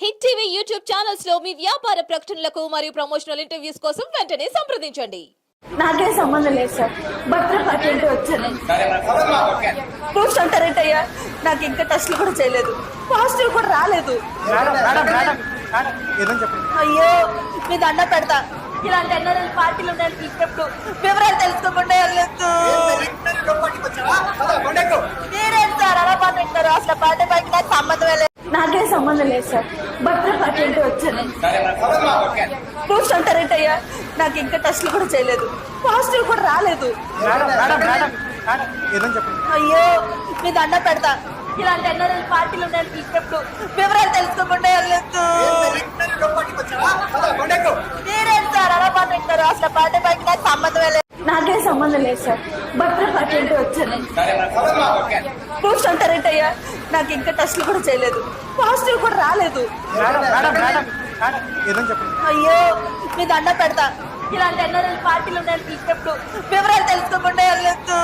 Hit TV YouTube ఛానల్స్లో మీ వ్యాపార ప్రకటనలకు మరియు ప్రమోషనల్ ఇంటర్వ్యూస్ కోసం వెంటనే సంప్రదించండి. నాకే సంబంధం లేదు సార్. బర్త్డే పార్టీ అంటే వచ్చాను ప్రూఫ్స్ అంటారేంటయ్యా నాకు ఇంకా టెస్ట్లు కూడా చేయలేదు. పాజిటివ్ కూడా రాలేదు. అయ్యో మీ దండ పెడతా. ఇలాంటి ఎన్నో పార్టీలు ఉన్నాయని పిలిచినప్పుడు వివరాలు తెలుసుకోకుండా వెళ్ళొద్దు మీరేం సార్ అలా మాట్లాడతారు అసలు బర్త్డే పార్టీ నాకు సంబంధం లేదు నాకే సంబంధం లేదు సార్. పార్టీ అంటే వచ్చాను. ప్రూఫ్స్ అంటారేంటయ్యా నాకు ఇంకా టెస్ట్లు కూడా చేయలేదు. పాజిటివ్ కూడా రాలేదు. అయ్యో మీ దండ పెడతా. ఇలాంటి ఎన్నో పార్టీలు ఉన్నాయని పిలిచినప్పుడు వివరాలు తెలుసుకోకుండా వెళ్ళొద్దు. మీరేం సార్ అలా అసలు పార్టీ నాకు సంబంధం లేదు. నాకే సంబంధం లేదు సార్. పార్టీ అంటే వచ్చాను. అంటారేంటయ్యా? నాకు ఇంకా టెస్ట్లు కూడా చేయలేదు. పాజిటివ్ కూడా రాలేదు. అయ్యో మీ దండ పెడతా. ఇలాంటి ఎన్నో పార్టీలు ఉన్నాయని పిలిచినప్పుడు వివరాలు తెలుసుకోకుండా వెళ్ళొద్దు.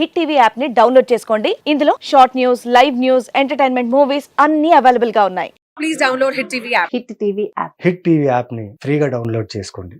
హిట్ టీవీ యాప్ని డౌన్లోడ్ చేసుకోండి. ఇందులో short news live news entertainment movies అన్ని అవైలబుల్గా ఉన్నాయి. Download Hit TV app. Hit TV app hit TV యాప్ని ఫ్రీగా డౌన్లోడ్ చేసుకోండి.